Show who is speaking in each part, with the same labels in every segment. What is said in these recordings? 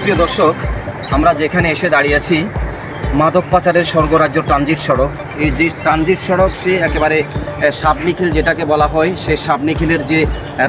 Speaker 1: সুপ্রিয় দর্শক, আমরা যেখানে এসে দাঁড়িয়ে আছি, মাদক পাচারের স্বর্গরাজ্য ট্রানজিট সড়ক। এই যে ট্রানজিট সড়ক, সে একেবারে সাবনিখিল যেটাকে বলা হয় সেই সাবনিখিলের যে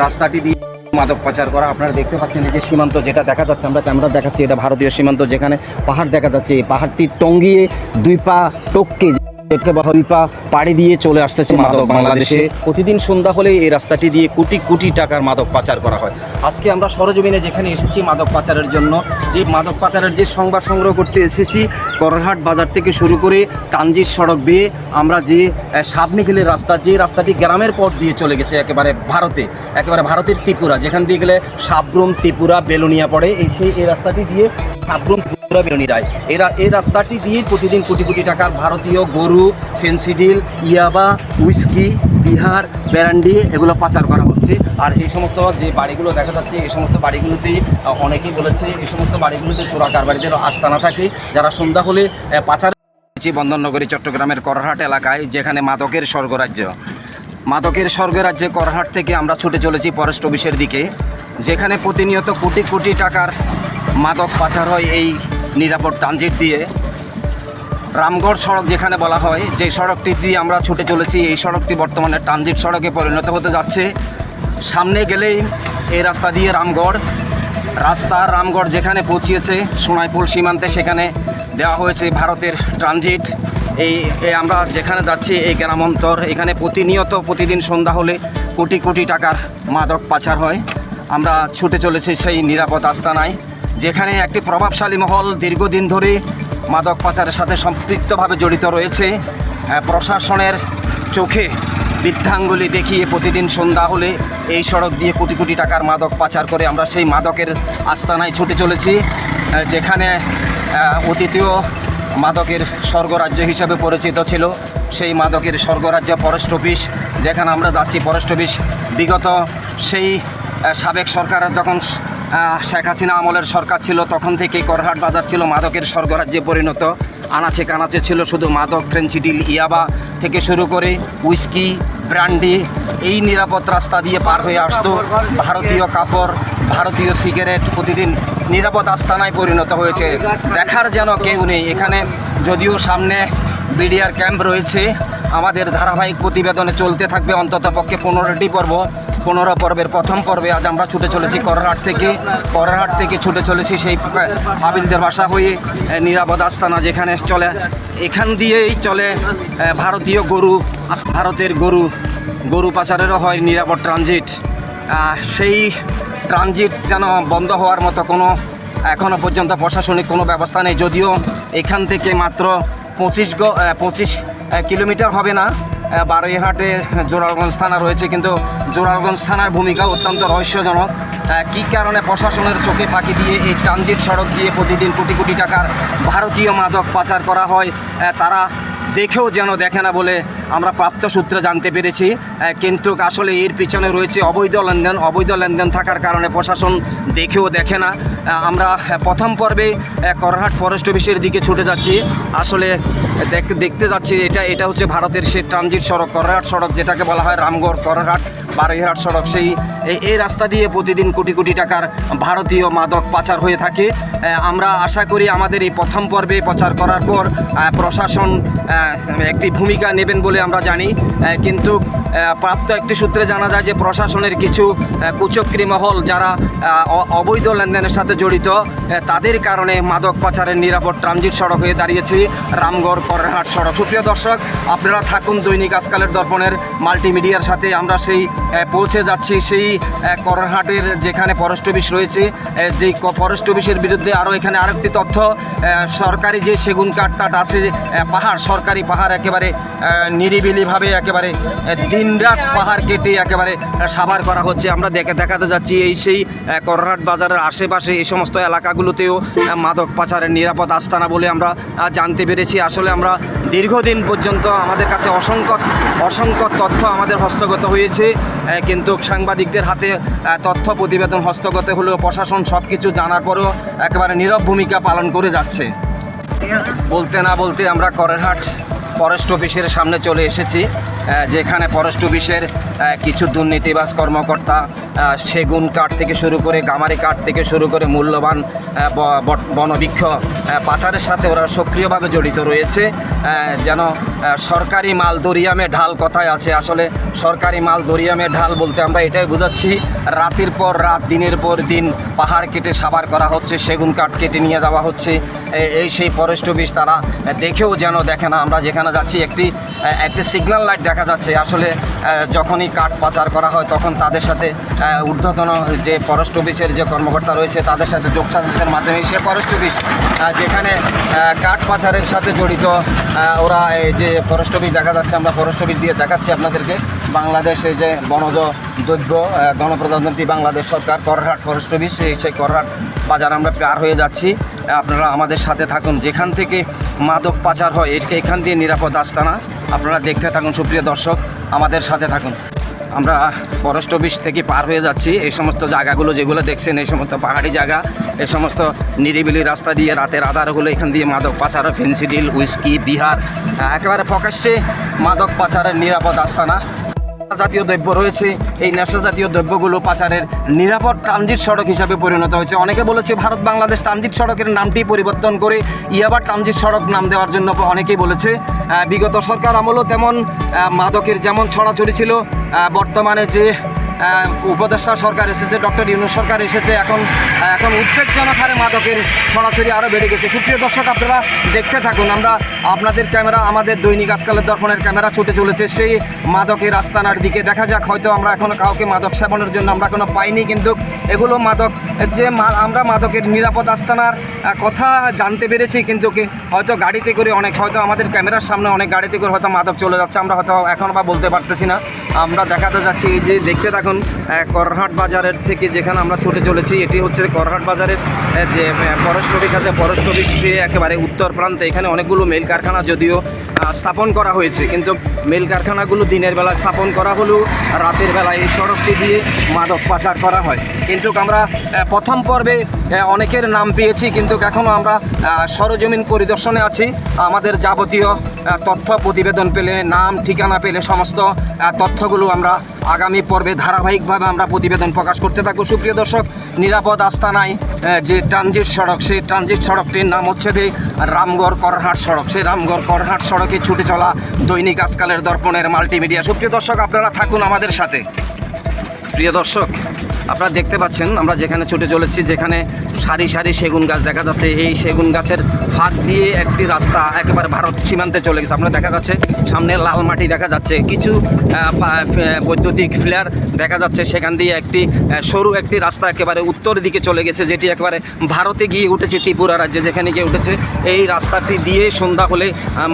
Speaker 1: রাস্তাটি দিয়ে মাদক পাচার করা। আপনারা দেখতে পাচ্ছেন এই যে সীমান্ত যেটা দেখা যাচ্ছে, আমরা ক্যামেরা দেখাচ্ছি, এটা ভারতীয় সীমান্ত যেখানে পাহাড় দেখা যাচ্ছে। এই পাহাড়টি টঙ্গিয়ে দুই পা টপকে এটাকে বলা হয় পাড়ি দিয়ে চলে আসতেছে মাদক বাংলাদেশে। প্রতিদিন সন্ধ্যা হলে এই রাস্তাটি দিয়ে কোটি কোটি টাকার মাদক পাচার করা হয়। আজকে আমরা সরজমিনে যেখানে এসেছি মাদক পাচারের জন্য যে মাদক পাচারের যে সংবাদ সংগ্রহ করতে এসেছি করহাট বাজার থেকে শুরু করে টানজির সড়ক বেয়ে আমরা যে আহ, সাবনিখিলের রাস্তা যে রাস্তাটি গ্রামের পথ দিয়ে চলে গেছে একেবারে ভারতে একেবারে ভারতের ত্রিপুরা যেখান দিয়ে গেলে সাবরুম ত্রিপুরা বেলুনিয়া পড়ে। এই সেই এই রাস্তাটি দিয়ে সাবরুম বেলুনি যায় এরা এই রাস্তাটি দিয়ে প্রতিদিন কোটি কোটি টাকার ভারতীয় গরু ফেন্সিডিল ইয়াবা উইস্কি বিহার, ব্যারান্ডি, এগুলো পাচার করা হচ্ছে। আর এই সমস্ত যে বাড়িগুলো দেখা যাচ্ছে, এই সমস্ত বাড়িগুলোতেই অনেকেই বলেছে এই সমস্ত বাড়িগুলোতে চোরা কারবারিদের আস্তানা থাকে। যারা সন্ধ্যা হলে পাচার বন্দরনগরী, চট্টগ্রামের করহাট এলাকায়, যেখানে মাদকের স্বর্গরাজ্য। মাদকের স্বর্গরাজ্যে করহাট থেকে আমরা ছুটে চলেছি ফরেস্ট অফিসের দিকে, যেখানে প্রতিনিয়ত কোটি কোটি টাকার মাদক পাচার হয় এই নিরাপদ ট্রানজিট দিয়ে রামগড় সড়ক যেখানে বলা হয়, যে সড়কটি দিয়ে আমরা ছুটে চলেছি, এই সড়কটি বর্তমানে ট্রানজিট সড়কে পরিণত হতে যাচ্ছে। সামনে গেলেই এই রাস্তা দিয়ে রামগড়, রাস্তা রামগড় যেখানে পৌঁছিয়েছে, সোনাইপুর সীমান্তে সেখানে দেওয়া হয়েছে ভারতের ট্রানজিট এই আমরা যেখানে যাচ্ছি, এই গ্রামান্তর, এখানে প্রতিনিয়ত প্রতিদিন সন্ধ্যা হলে কোটি কোটি টাকার মাদক পাচার হয়। আমরা ছুটে চলেছি সেই নিরাপদ আস্তানায়। যেখানে একটি প্রভাবশালী মহল দীর্ঘদিন ধরে মাদক পাচারের সাথে সম্পৃক্তভাবে জড়িত রয়েছে প্রশাসনের চোখে বৃদ্ধাঙ্গুলি দেখিয়ে প্রতিদিন সন্ধ্যা হলে এই সড়ক দিয়ে কোটি কোটি টাকার মাদক পাচার করে আমরা সেই মাদকের আস্তানায় ছুটে চলেছি যেখানে অতীতীয় মাদকের স্বর্গরাজ্য হিসাবে পরিচিত ছিল। সেই মাদকের স্বর্গরাজ্য ফরেস্ট অফিস, যেখানে আমরা যাচ্ছি ফরেস্ট অফিস। বিগত সেই সাবেক সরকারের যখন শেখ হাসিনা আমলের সরকার ছিল, তখন থেকেই করহাট বাজার ছিল মাদকের স্বর্গরাজ্যে পরিণত। আনাচে কানাচে ছিল শুধু মাদক ফ্রেঞ্চিডিল ইয়াবা থেকে শুরু করে উইস্কি ব্র্যান্ডি এই নিরাপদ রাস্তা দিয়ে পার হয়ে আসতো। ভারতীয় কাপড়, ভারতীয় সিগারেট প্রতিদিন নিরাপদ আস্তানায় পরিণত হয়েছে। দেখার যেন কেউ নেই। এখানে যদিও সামনে বিডিআর ক্যাম্প রয়েছে, আমাদের ধারাবাহিক প্রতিবেদনে চলতে থাকবে অন্তত পক্ষে পনেরোটি পর্ব। পনেরো পর্বের প্রথম পর্বে আজ আমরা ছুটে চলেছি করহাট থেকে। করহাট থেকে ছুটে চলেছি সেই হাবিলদের বাসা হয়ে নিরাপদ আস্তানা যেখানে চলে। এখান দিয়েই চলে ভারতীয় গরু ভারতের গরু গরু পাচারেরও হয় নিরাপদ ট্রানজিট। সেই ট্রানজিট যেন বন্ধ হওয়ার মতো কোনো এখনও পর্যন্ত প্রশাসনিক কোনো ব্যবস্থা নেই, যদিও এখান থেকে মাত্র পঁচিশ পঁচিশ কিলোমিটার হবে না। বারৈহাটে জোরালগঞ্জ থানা রয়েছে, কিন্তু জোরালগঞ্জ থানার ভূমিকা অত্যন্ত রহস্যজনক। কী কারণে প্রশাসনের চোখে ফাঁকি দিয়ে এই ট্রানজিট সড়ক দিয়ে প্রতিদিন কোটি কোটি টাকার ভারতীয় মাদক পাচার করা হয়? তারা দেখেও যেন দেখে না বলে আমরা প্রাপ্ত সূত্রে জানতে পেরেছি কিন্তু আসলে এর পিছনে রয়েছে অবৈধ লেনদেন। অবৈধ লেনদেন থাকার কারণে প্রশাসন দেখেও দেখে না। আমরা প্রথম পর্বে করহাট ফরেস্ট অফিসের দিকে ছুটে যাচ্ছি। আসলে দেখ- দেখতে যাচ্ছি এটা এটা হচ্ছে ভারতের সেই ট্রানজিট সড়ক, করহাট সড়ক যেটাকে বলা হয় রামগড় করহাট বারৈহাট সড়ক। সেই এই রাস্তা দিয়ে প্রতিদিন কোটি কোটি টাকার ভারতীয় মাদক পাচার হয়ে থাকে। আমরা আশা করি আমাদের এই প্রথম পর্বে প্রচার করার পর প্রশাসন একটি ভূমিকা নেবেন বলে আমরা জানি কিন্তু প্রাপ্ত একটি সূত্রে জানা যায় যে প্রশাসনের কিছু কুচক্রী মহল যারা অবৈধ লেনদেনের সাথে জড়িত তাদের কারণে মাদক পাচারের নিরাপদ ট্রানজিট সড়ক হয়ে দাঁড়িয়েছে রামগড় করহাট সড়ক। সুপ্রিয় দর্শক, আপনারা থাকুন দৈনিক আজকালের দর্পণের মাল্টিমিডিয়ার সাথে। আমরা সেই পৌঁছে যাচ্ছি সেই করহাটের যেখানে ফরেস্ট অফিস রয়েছে যেই ফরেস্ট অফিসের বিরুদ্ধে আরও এখানে আরেকটি তথ্য সরকারি যে সেগুন কাঠ টাট আছে পাহাড়, সরকারি পাহাড় একেবারে নিরিবিলিভাবে একেবারে আহ, দিনরাত পাহাড় কেটে একেবারে সাভার করা হচ্ছে। আমরা দেখে দেখাতে যাচ্ছি এই সেই করহাট বাজারের আশেপাশে এই সমস্ত এলাকাগুলোতেও মাদক পাচারের নিরাপদ আস্তানা বলে আমরা জানতে পেরেছি। আসলে আমরা দীর্ঘদিন পর্যন্ত আমাদের কাছে অসংখ্য অসংখ্য তথ্য আমাদের হস্তগত হয়েছে। কিন্তু সাংবাদিকদের হাতে তথ্য প্রতিবেদন হস্তগত হলেও প্রশাসন সব কিছু জানার পরেও একেবারে নীরব ভূমিকা পালন করে যাচ্ছে। বলতে না বলতে আমরা করেরহাট ফরেস্ট অফিসের সামনে চলে এসেছি যেখানে ফরেস্ট অফিসের কিছু দুর্নীতিবাস কর্মকর্তা সেগুন কাঠ থেকে শুরু করে গামারি কাঠ থেকে শুরু করে মূল্যবান বনবৃক্ষ পাচারের সাথে ওরা সক্রিয়ভাবে জড়িত রয়েছে যেন সরকারি মাল দরিয়ামে ঢাল কথায় আছে। আসলে সরকারি মাল দরিয়ামে ঢাল বলতে আমরা এটাই বোঝাচ্ছি, রাতের পর রাত, দিনের পর দিন পাহাড় কেটে সাবার করা হচ্ছে, সেগুন কাঠ কেটে নিয়ে যাওয়া হচ্ছে। এই সেই ফরেস্ট অফিস তারা দেখেও যেন দেখে না। আমরা যেখানে যাচ্ছি, একটি একটি সিগন্যাল লাইট দেখা যাচ্ছে। আসলে যখনই কাঠ পাচার করা হয়, তখন তাদের সাথে ঊর্ধ্বতন যে ফরেস্ট অফিসের যে কর্মকর্তা রয়েছে, তাদের সাথে যোগসাজসের মাধ্যমে সে ফরেস্ট অফিস যেখানে কাঠ পাচারের সাথে জড়িত ওরা এই যে ফরেস্ট অফিস দেখা যাচ্ছে, আমরা ফরেস্ট অফিস দিয়ে দেখাচ্ছি আপনাদেরকে। বাংলাদেশে যে বনজ দ্রব্য গণপ্রজাতন্ত্রী বাংলাদেশ সরকার, করহাট ফরেস্ট অফিস সেই করহাট বাজার আমরা পার হয়ে যাচ্ছি। আপনারা আমাদের সাথে থাকুন। যেখান থেকে মাদক পাচার হয় এখান দিয়ে নিরাপদ আস্তানা। আপনারা দেখতে থাকুন, সুপ্রিয় দর্শক, আমাদের সাথে থাকুন। আমরা ফরেস্ট অফিস থেকে পার হয়ে যাচ্ছি। এই সমস্ত জায়গাগুলো যেগুলো দেখছেন, এই সমস্ত পাহাড়ি জায়গা, এই সমস্ত নিরিবিলি রাস্তা দিয়ে রাতের আধার হলো এখান দিয়ে মাদক পাচার, ফেন্সিডিল, উইস্কি, বিহার একেবারে প্রকাশ্যে মাদক পাচারের নিরাপদ আস্তানা। জাতীয় দ্রব্য রয়েছে। এই নেশা জাতীয় দ্রব্যগুলো পাচারের নিরাপদ ট্রানজিট সড়ক হিসাবে পরিণত হয়েছে। অনেকে বলেছে ভারত বাংলাদেশ ট্রানজিট সড়কের নামটি পরিবর্তন করে ইয়াবার ট্রানজিট সড়ক নাম দেওয়ার জন্য অনেকেই বলেছে। বিগত সরকার আমলও তেমন মাদকের যেমন ছড়াছড়ি ছিল বর্তমানে যে উপদেষ্টা সরকার এসেছে, ডক্টর ইউনুস সরকার এসেছে। এখন এখন উদ্বেগজনক হারে মাদকের ছড়াছড়ি আরও বেড়ে গেছে। সুপ্রিয় দর্শক, আপনারা দেখতে থাকুন। আমরা আপনাদের ক্যামেরা, আমাদের দৈনিক আজকালের দর্পণের ক্যামেরা ছুটে চলেছে সেই মাদকের আস্তানার দিকে। দেখা যাক, হয়তো আমরা এখনও কাউকে মাদক সেবনের জন্য আমরা কোনো পাইনি, কিন্তু এগুলো মাদক, যে আমরা মাদকের নিরাপদ আস্তানার কথা জানতে পেরেছি, কিন্তু হয়তো গাড়িতে করে অনেক, হয়তো আমাদের ক্যামেরার সামনে অনেক গাড়িতে করে হয়তো মাদক চলে যাচ্ছে। আমরা হয়তো এখন বা বলতে পারতেছি না। আমরা দেখাতে যাচ্ছি যে দেখতে থাকুন। আহ, করহাট বাজারের থেকে যেখানে আমরা ছুটে চলেছি এটি হচ্ছে করহাট বাজারের যে অফিস আছে। অফিস সে একেবারে উত্তর প্রান্তে এখানে অনেকগুলো মেল কারখানা যদিও স্থাপন করা হয়েছে। কিন্তু মেল কারখানাগুলো দিনের বেলা স্থাপন করা হলেও রাতের বেলা এই সড়কটি দিয়ে মাদক পাচার করা হয়। কিন্তু আমরা প্রথম পর্বে অনেকের নাম পেয়েছি কিন্তু এখনও আমরা সরজমিন পরিদর্শনে আছি। আমাদের যাবতীয় তথ্য প্রতিবেদন পেলে নাম ঠিকানা পেলে সমস্ত তথ্যগুলো আমরা আগামী পর্বে ধারাবাহিকভাবে আমরা প্রতিবেদন প্রকাশ করতে থাকব। সুপ্রিয় দর্শক, নিরাপদ আস্তানায় যে ট্রানজিট সড়ক, সেই ট্রানজিট সড়কটির নাম হচ্ছে যে রামগড় করহাট সড়ক। সেই রামগড় করহাট সড়কে ছুটে চলা দৈনিক আজকালের দর্পণের মাল্টিমিডিয়া। সুপ্রিয় দর্শক, আপনারা থাকুন আমাদের সাথে। প্রিয় দর্শক আপনারা দেখতে পাচ্ছেন, আমরা যেখানে ছুটে চলেছি, যেখানে সারি সারি সেগুন গাছ দেখা যাচ্ছে। এই সেগুন গাছের ফাঁক দিয়ে একটি রাস্তা একেবারে ভারত সীমান্তে চলে গেছে। আপনারা দেখা যাচ্ছে, সামনে লাল মাটি দেখা যাচ্ছে। কিছু বৈদ্যুতিক ফ্লেয়ার দেখা যাচ্ছে। সেখান দিয়ে একটি সরু একটি রাস্তা একেবারে উত্তর দিকে চলে গেছে, যেটি একেবারে ভারতে গিয়ে উঠেছে, ত্রিপুরা রাজ্যে যেখানে গিয়ে উঠেছে। এই রাস্তাটি দিয়ে সন্ধ্যা হলে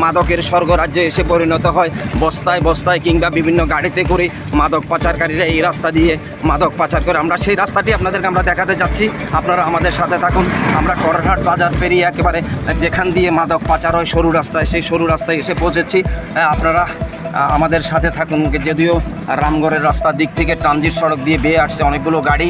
Speaker 1: মাদকের স্বর্গরাজ্যে এসে পরিণত হয়। বস্তায় বস্তায় কিংবা বিভিন্ন গাড়িতে করে মাদক পাচারকারীরা এই রাস্তা দিয়ে মাদক পাচার করে। আমরা সেই রাস্তাটি আপনাদেরকে আমরা দেখাতে যাচ্ছি। আপনারা আমাদের সাথে থাকুন। আমরা করঘাট বাজার পেরিয়ে একেবারে যেখান দিয়ে মাদক পাচার হয়, সরু রাস্তায়, সেই সরু রাস্তায় এসে পৌঁছেছি। আপনারা আমাদের সাথে থাকুন যদিও রামগড়ের রাস্তার দিক থেকে ট্রানজিট সড়ক দিয়ে বেয়ে আসছে অনেকগুলো গাড়ি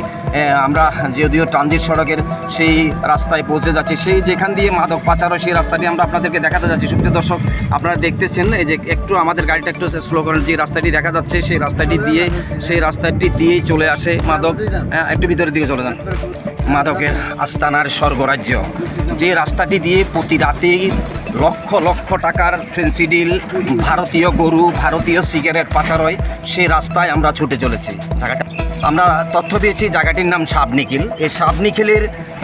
Speaker 1: আমরা যদিও ট্রানজিট সড়কের সেই রাস্তায় পৌঁছে যাচ্ছি, সেই যেখান দিয়ে মাদক পাচার হয় সেই রাস্তাটি আমরা আপনাদেরকে দেখাতে যাচ্ছি। সুপ্রিয় দর্শক, আপনারা দেখতেছেন, এই যে একটু আমাদের গাড়িটা একটু স্লো করেন যে রাস্তাটি দেখা যাচ্ছে, সেই রাস্তাটি দিয়ে, সেই রাস্তাটি দিয়েই চলে আসে মাদক একটু ভিতরের দিকে চলে যান। মাদকের আস্তানার স্বর্গরাজ্য, যে রাস্তাটি দিয়ে প্রতি রাতেই লক্ষ লক্ষ টাকার ফেন্সিডিল ভারতীয় গরু, ভারতীয় সিগারেট পাচার হয় সেই রাস্তায় আমরা ছুটে চলেছি। জায়গাটা আমরা তথ্য পেয়েছি জায়গাটির নাম সাবনিখিল এই সাবনিখিলের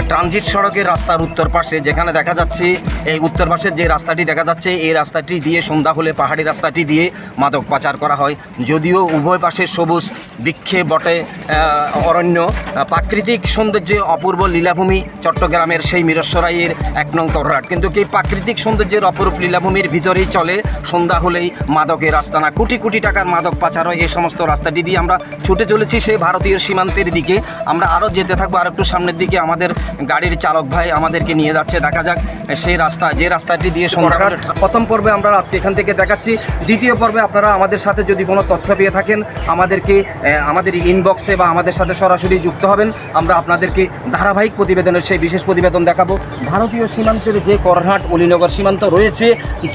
Speaker 1: ট্রানজিট সড়কের রাস্তার উত্তর পাশে, যেখানে দেখা যাচ্ছে এই উত্তর পাশে যে রাস্তাটি দেখা যাচ্ছে, এই রাস্তাটি দিয়ে সন্ধ্যা হলে পাহাড়ি রাস্তাটি দিয়ে মাদক পাচার করা হয়। যদিও উভয় পাশে সবুজ বৃক্ষে বটে অরণ্য। প্রাকৃতিক সৌন্দর্যে অপূর্ব লীলাভূমি চট্টগ্রামের সেই মিরস্বরাইয়ের এক নং করহাট কিন্তু এই প্রাকৃতিক সৌন্দর্যের অপরূপ লীলাভূমির ভিতরেই চলে? সন্ধ্যা হলেই মাদকের রাস্তা না কোটি কোটি টাকার মাদক পাচার হয়। এই সমস্ত রাস্তাটি দিয়ে আমরা ছুটে চলেছি সেই ভারতীয় সীমান্তের দিকে। আমরা আরও যেতে থাকব আর একটু সামনের দিকে। আমাদের গাড়ির চালক ভাই আমাদেরকে নিয়ে যাচ্ছে দেখা যাক সেই রাস্তা যে রাস্তাটি দিয়ে প্রথম পর্বে আমরা আজকে এখান থেকে দেখাচ্ছি দ্বিতীয় পর্বে আপনারা আমাদের সাথে যদি কোনো তথ্য পেয়ে থাকেন আমাদেরকে আমাদের ইনবক্সে বা আমাদের সাথে সরাসরি যুক্ত হবেন আমরা আপনাদেরকে ধারাবাহিক প্রতিবেদনের সেই বিশেষ প্রতিবেদন দেখাবো। ভারতীয় সীমান্তের যে করহাট অলিনগর সীমান্ত রয়েছে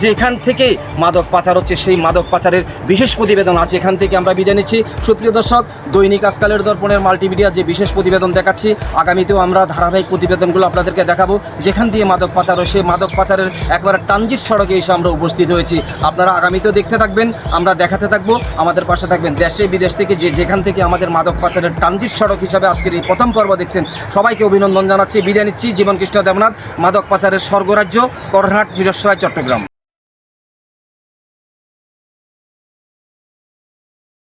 Speaker 1: যেখান থেকে মাদক পাচার হচ্ছে সেই মাদক পাচারের বিশেষ প্রতিবেদন আছে এখান থেকে আমরা বিদায় নিচ্ছি। সুপ্রিয় দর্শক দৈনিক আজকালের দর্পণের মাল্টিমিডিয়া যে বিশেষ প্রতিবেদন দেখাচ্ছি আগামীতেও আমরা ধারাবাহিক প্রতিবেদনগুলো আপনাদেরকে দেখাবো। যেখান দিয়ে মাদক পাচার সেই মাদক পাচারের একবারে ট্রানজিট সড়কে এসে আমরা উপস্থিত হয়েছি। আপনারা আগামীতেও দেখতে থাকবেন, আমরা দেখাতে থাকব। আমাদের পাশে থাকবেন দেশে বিদেশ থেকে যে যেখান থেকে আমাদের মাদক পাচারের ট্রানজিট সড়ক হিসাবে আজকের এই প্রথম পর্ব দেখছেন, সবাইকে অভিনন্দন জানাচ্ছি। বিদায় নিচ্ছি, জীবন কৃষ্ণ দেবনাথ, মাদক পাচারের স্বর্গরাজ্য, করহাট, মিরসরাই, চট্টগ্রাম।